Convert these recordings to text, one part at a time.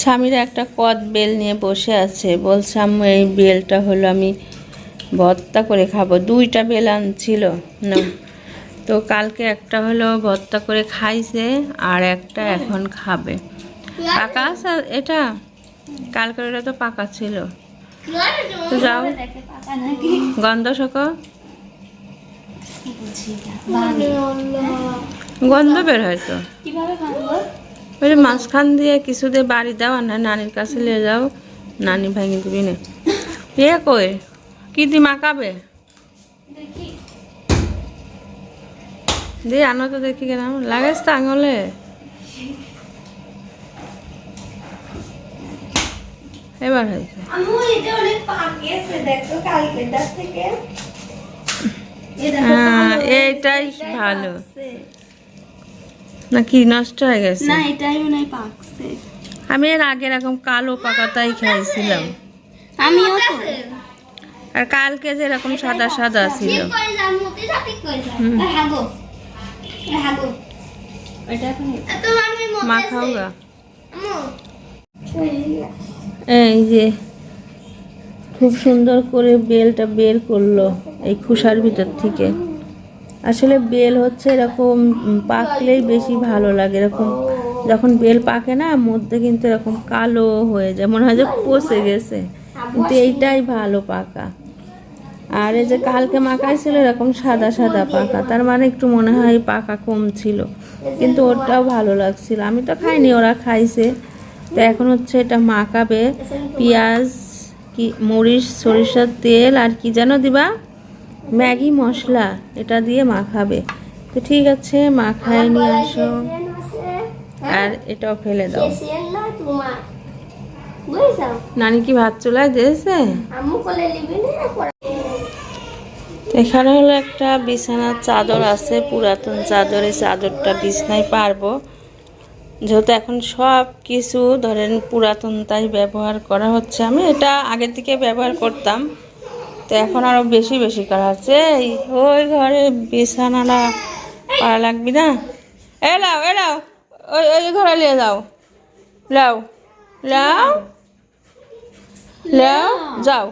স্বামীরা একটা কদ বেল নিয়ে বসে আছে। বলছে এই বেলটা হলো আমি ভর্তা করে খাব। দুইটা বেল আনছিল। না, তো কালকে একটা হলো ভর্তা করে খাইছে আর একটা এখন খাবে। পাকা আছে এটা? কালকে ওটা তো পাকা ছিল। তো যাও। গন্ধ শোকো? গন্ধ বের হয় তো। কীভাবে ওই মাঝখান দিয়ে কিছু দিয়ে বাড়ি দাও আর না নানির কাছে নিয়ে যাও। নানি ভাঙি দিবি না এ কই? কি দি মাকাবে দিয়ে আনো তো দেখি কেন। লাগাইস তো আঙুলে। এবার হয়েছে। হ্যাঁ, এইটাই ভালো। পাকছে। না কি নষ্ট হয়ে গেছে? না এটাই মনে হয় পাকছে। আমি এর আগে এরকম কালো পাকাতাই খাইছিলাম। আমিও তো। আর কালকে যে এরকম সাদা সাদা ছিল। হুম। এটা এখন মা খাওয়া এই যে খুব সুন্দর করে বেলটা বের করল এই খুসার ভিতর থেকে। আসলে বেল হচ্ছে এরকম পাকলেই বেশি ভালো লাগে। এরকম যখন বেল পাকে না, মধ্যে কিন্তু এরকম কালো হয়ে যায়, মনে হয় যে পচে গেছে। কিন্তু এইটাই ভালো পাকা। আর এই যে কালকে মাখাই ছিল এরকম সাদা সাদা পাকা, তার মানে একটু মনে হয় পাকা কম ছিল। কিন্তু ওটাও ভালো লাগছিল। আমি তো খাইনি, ওরা খাইছে। তো এখন হচ্ছে এটা মাখাবে। পেঁয়াজ, কি, মরিচ, সরিষার তেল, আর কি যেন দিবা? ম্যাগি মশলা, এটা দিয়ে মাখাবে তো ঠিক আছে মাখায় নিয়ে আসো। আর এটাও ফেলে দাও। নানি কি ভাত চুলায় দিয়েছে? এখানে হলো একটা বিছানার চাদর আছে, পুরাতন চাদর। এই চাদরটা বিছনায় পারব। যেহেতু এখন সব কিছু ধরেন পুরাতন তাই ব্যবহার করা হচ্ছে। আমি এটা আগের থেকে ব্যবহার করতাম। তো এখন আরও বেশি বেশি করা হচ্ছে। এই ওই ঘরে বিছানাটা পারা লাগবি না? এ লাও এ লাও ওই ওই ঘরে নিয়ে যাও। লাও লাও লাও যাও।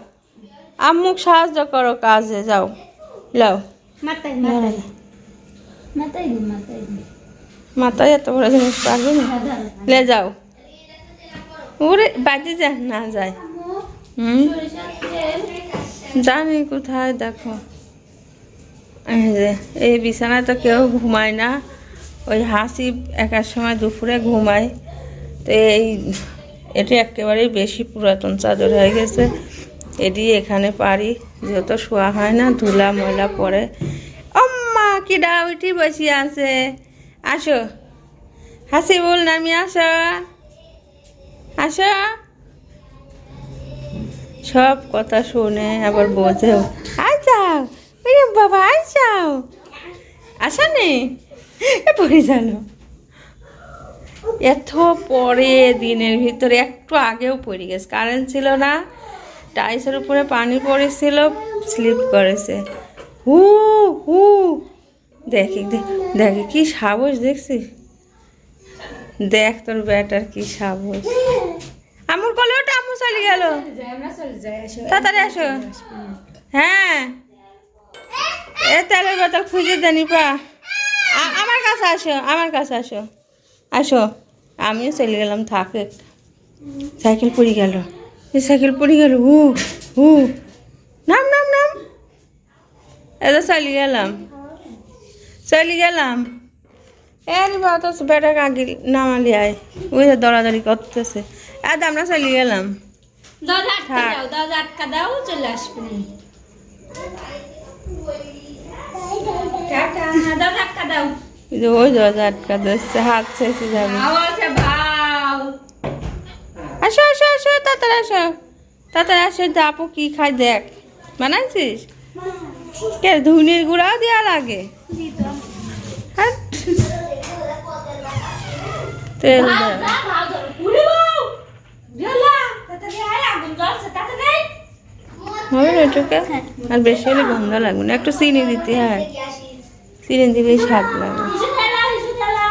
আম্মুক সাহায্য করো কাজে যাও। লাও। মাথায় এত বড় জিনিস পারবি না? লে যাও। ওরে বাজে যা। না যায় হুম? জানি কোথায়, দেখো। এই বিছানায় তো কেউ ঘুমায় না। ওই হাসি একার সময় দুপুরে ঘুমায়। তো এই, এটি একেবারেই বেশি পুরাতন চাদর হয়ে গেছে। এটি এখানে পারি যেহেতু শোয়া হয় না, ধুলা ময়লা পরে। অম্মা কি ডাউটি বসে আছে? আসো। হাসি বল নামি আসো। আসো। সব কথা শুনে আবার বোঝেও আই যাও বাবা আই যাও। আসা নেই পড়ে জানো এত পরে দিনের ভিতরে, একটু আগেও পড়ে গেছে। কারেন্ট ছিল না টাইসের উপরে পানি পড়েছিল, স্লিপ করেছে। হু হু দেখি দেখি, কি সাহস দেখছিস? দেখ তোর ব্যাটার কি সাহস আমুর কলে ওটা আমু চলে গেল। তাড়াতাড়ি আসো। হ্যাঁ। এ খুঁজে দেনি পা আমার কাছে আসো, আমার কাছে আসো। আসো। আমিও চলে গেলাম, থাকে। সাইকেল পড়ে গেল। সাইকেল পড়ে গেল, হু হু। নাম নাম নাম। এটা চলে গেলাম। চলে গেলাম। এর বাত বেটা আগে নামালি আয়। ওই দৌড়াদৌড়ি করতেছে। আর আমরা চলে গেলাম। দরজা আটকা। দাও আটকা দাও চলে আসবে। টাটা হ্যাঁ, আটকা দাও। ওই দরজা আটকা দিচ্ছে হাত শেষে যাবে। আওয়াজে আসো আসো আসো তাড়াতাড়ি আসো। তাড়াতাড়ি আসো আপু কি খাই দেখ। বানাইছিস? কে ধুনির গুঁড়াও দেওয়া লাগে? হাট। তেল দে ভাও ভাও ধরো উড়ে ভাও গেলা তাড়াতাড়ি আয় আগুন জ্বলছে তাড়াতাড়ি আয়। হবে না এটুকে? আর বেশি হলে গন্ধ লাগবে না। একটু চিনি দিতে হয়। চিনি দিলেই স্বাদ লাগে। কিছু খেলা কিছু খেলা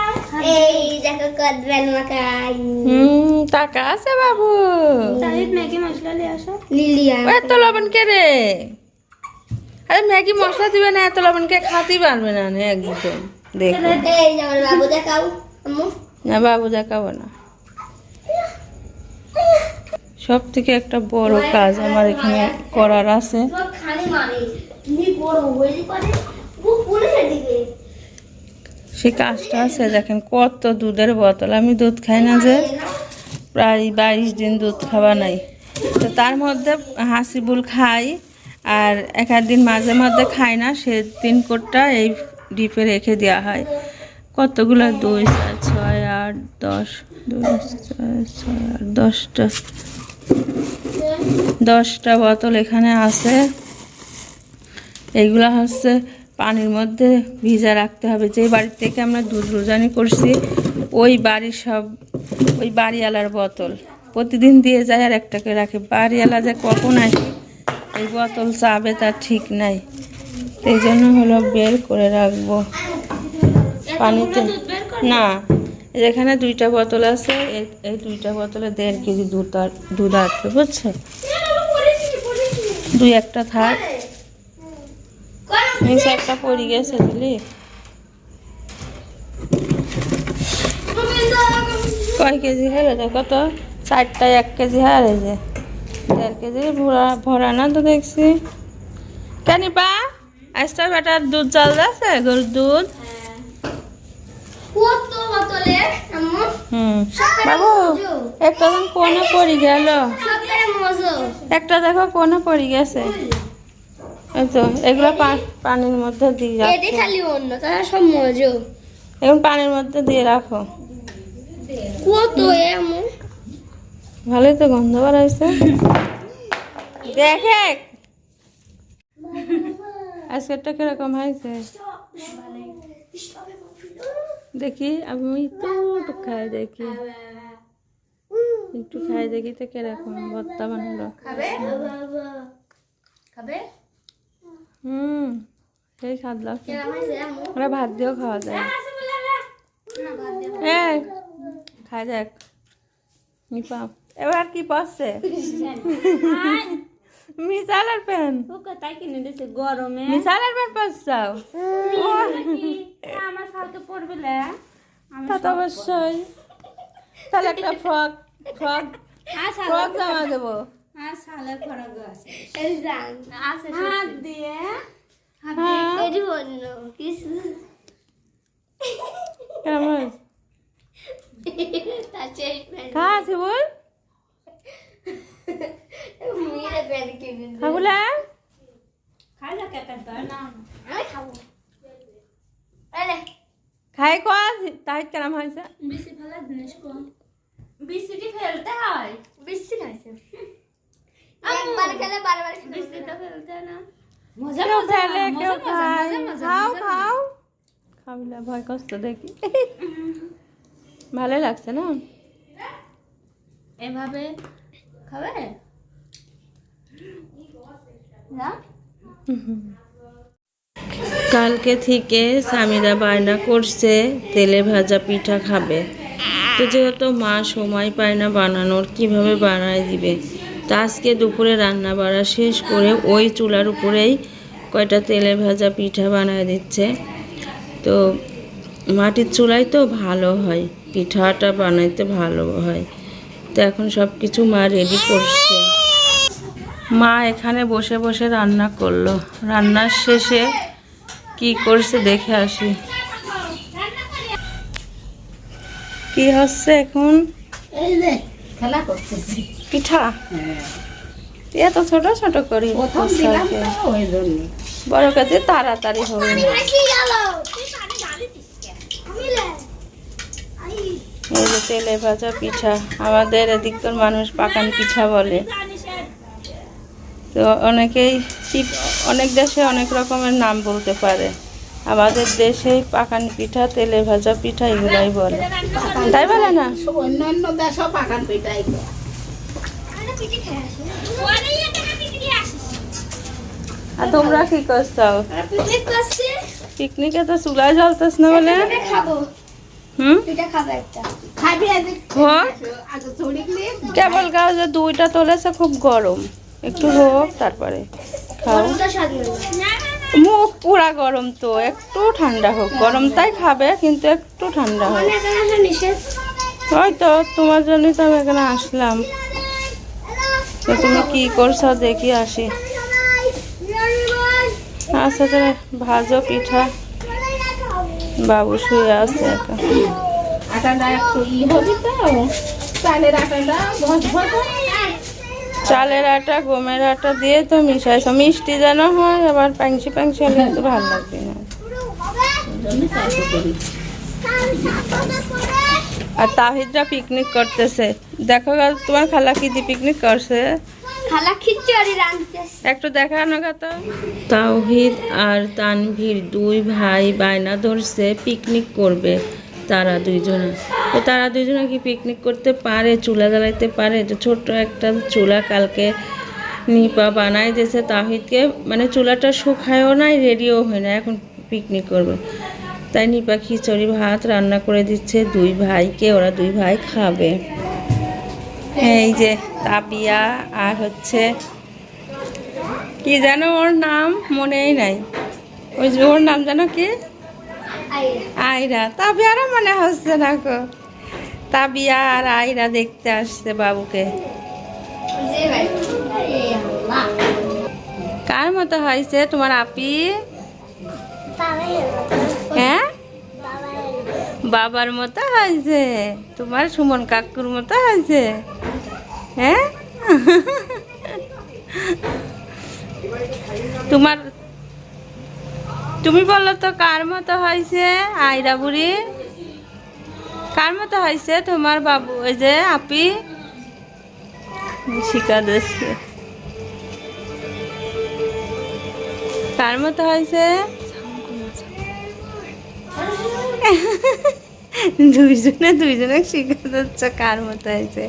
এই যে দেখো কদবেল মাখাই। হুম টাকা আছে বাবু। এত লবণ কে রে? আরে ম্যাগি মশলা দিবে না এত লবণ কে খাতেই পারবে না নে একদম দেখো। এই যে আমার বাবু দেখাও আম্মু। না বাবু দেখাবো না। সব থেকে একটা বড় কাজ আমার এখানে করার আছে। সে কাজটা আছে, দেখেন কত দুধের বোতল। আমি দুধ খাই না যে, প্রায় বাইশ দিন দুধ খাওয়া নাই। তো তার মধ্যে হাসিবুল খাই, আর এক দিন মাঝে মধ্যে খাই না, সে তিন কোটটা এই ডিপে রেখে দেওয়া হয়। কতগুলো? দুই ছয়, আট, দশ, দুই ছয় ছয়, আট, দশটা। দশটা বোতল এখানে আছে। এইগুলা হচ্ছে পানির মধ্যে ভিজা রাখতে হবে। যে বাড়ির থেকে আমরা দুধ রোজানি করছি, ওই বাড়ির সব, ওই বাড়িওয়ালার বোতল। প্রতিদিন দিয়ে যায় আর একটাকে রাখে। বাড়িওয়ালা যে কখন আসে, এই বোতল চাবে তার ঠিক নাই। এই জন্য হলো বের করে রাখব। পানিতে না এখানে দুইটা বোতল আছে, এই- দুইটা বোতলে দেড় কেজি দুধ দুধ আছে, বুঝছ? দুই একটা থাক। একটা পড়ে গেছে দিলি। কয় কেজি হলো দেখো তো? চারটায় এক কেজি হার এই যে। দেড় কেজি ভরা ভরা না তো দেখছি। কেন পা আজটা বেটার দুধ জাল আছে গরুর দুধ কত বোতলে আম্মু হুম বাবু একটা দিন কোনে পড়ে গেল একটা দেখো কোনে পড়ে গেছে এই তো এগুলো পানির মধ্যে দিয়ে রাখো খালি অন্য তারা সব মজো এখন পানির মধ্যে দিয়ে রাখো কত ভালোই তো গন্ধ বাড়াইছে দেখে আজকেরটা কীরকম হয়েছে দেখি আমি তো একটু খাই দেখি। একটু খাই দেখি তো কীরকম ভর্তা বানালো। হুম সেই স্বাদ লাগছে আম্মু? ওরা ভাত দিয়েও খাওয়া যায়। এ খাই দেখ। নিপাম এবার কি পাচ্ছে? মিসালের প্যান ওকে তাই কিনে দিছে? গরমে? মিসালের প্যান পাচ্ছাও আমার সাথে পড়বে লে। তা তো অবশ্যই। তাহলে একটা ফ্রক ফ্রক আর ফ্রক জামা দেবো। আর সালে ফ্রক আছে। এই জান আছে হাত দিয়ে হ্যাঁ এটি অন্য কিছু কেমন তার চেয়ে প্যান্ট খা শিবুল মেয়েরা প্যান্ট কিনে দিল। খাবুলা খাই না কেটে তো না আমি খাব আরে খাই কোয়া তাই কেরাম হয়েছে বেশি ফেলা জিনিস কো বিসিটি ফেলতে হয়? বেশি খাইছে। একবার খেলে বারবার খেলে বিসিটি তো ফেলতে না। মজা কেউ মজা খায়। খাও খাও। খাবিলা ভয় কষ্ট দেখি। ভালোই লাগছে না? এভাবে খাবে? না? কালকে থেকে স্বামীরা বায়না করছে, তেলে ভাজা পিঠা খাবে। তো যেহেতু মা সময় পায় না বানানোর, কীভাবে বানায় দিবে? তা আজকে দুপুরে রান্না বাড়া শেষ করে ওই চুলার উপরেই কয়টা তেলে ভাজা পিঠা বানায় দিচ্ছে। তো মাটির চুলায় তো ভালো হয়, পিঠাটা বানাইতে ভালো হয়। তো এখন সব কিছু মা রেডি করছে। মা এখানে বসে বসে রান্না করল। রান্নার শেষে কি করছে দেখে আসি। কি হচ্ছে এখন? পিঠা? এত ছোট ছোট করি বড় কাজে তাড়াতাড়ি হবে। এই যে তেলে ভাজা পিঠা। আমাদের এদিককার মানুষ পাকান পিঠা বলে। তো অনেকেই ঠিক অনেক দেশে অনেক রকমের নাম বলতে পারে। আমাদের দেশে পাকান পিঠা তেলে ভাজা পিঠা এগুলাই বলে। তাই বলে না? অন্যান্য দেশও পাকান পিঠাই আরে তোমরা কি করছ? পিকনিকে তো চুলায় জ্বলতেছ না বলে? গেলে কেবল যে দুইটা তোলেছে খুব গরম। একটু হোক তারপরে। খাও। মুখ পুরা গরম তো একটু ঠান্ডা হোক। গরম তাই খাবে কিন্তু একটু ঠান্ডা হোক। মানে এখানে আসা নিষেধ। ওই তো তোমার জন্যই তো আমি এখানে আসলাম। তো তুমি কি করছ দেখি আসি। আচ্ছা তাহলে ভাজো পিঠা। বাবু শুয়ে আছে একা আটাটা একটু ই হবে তো। চালের আটাটা ভজ ভজ চালের আটা গমের আটা দিয়ে তো মিশাইছো মিষ্টি যেন হয় আবার পাংশি পাংশি হলে তো ভালো লাগবে না। আর তাহিদরা পিকনিক করতেছে। দেখো তোমার খালা কি দি পিকনিক করছে একটু দেখানো গা তো। তাওহিদ আর তানভীর দুই ভাই বায়না ধরছে পিকনিক করবে। তারা দুইজনে। তো তারা দুইজনে কি পিকনিক করতে পারে, চুলা জ্বালাইতে পারে? তো ছোট্ট একটা চুলা কালকে নিপা বানাই দিয়েছে তাহিদকে। মানে চুলাটা শুকায়ও নাই রেডিও হয় না এখন পিকনিক করবে। তাই নিপা খিচুড়ি ভাত রান্না করে দিচ্ছে দুই ভাইকে, ওরা দুই ভাই খাবে। এই যে তাপিয়া আর হচ্ছে কি জানো ওর নাম মনেই নাই। ওই ওর নাম জানো কি? আয়রা তাবিয়ারও মনে হচ্ছে না গো। তাবিয়া আর আয়রা দেখতে আসছে বাবুকে। কার মতো হয়েছে তোমার আপি? হ্যাঁ? বাবার মতো হয়েছে। তোমার সুমন কাকুর মতো হয়েছে। হ্যাঁ? তোমার তুমি বলো তো, কার মতো হয়েছে আয়রা বুড়ি? কার মতো হয়েছে তোমার বাবু? ওই যে আপি? শিকা দিচ্ছে কার মতো হয়েছে? দুইজনে দুইজনে শিখে যাচ্ছে কার মতো হয়েছে?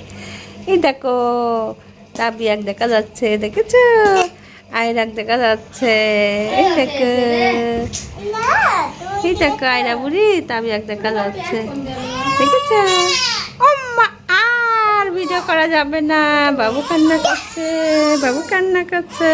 এই দেখো, তাবিয়াক দেখা যাচ্ছে, দেখেছ? আয়রাক দেখা যাচ্ছে। এই দেখো। আয়রা বুড়ি তাবিয়াক দেখা যাচ্ছে। দেখেছ? আর ভিডিও করা যাবে না। বাবু কান্না করছে, বাবু কান্না করছে।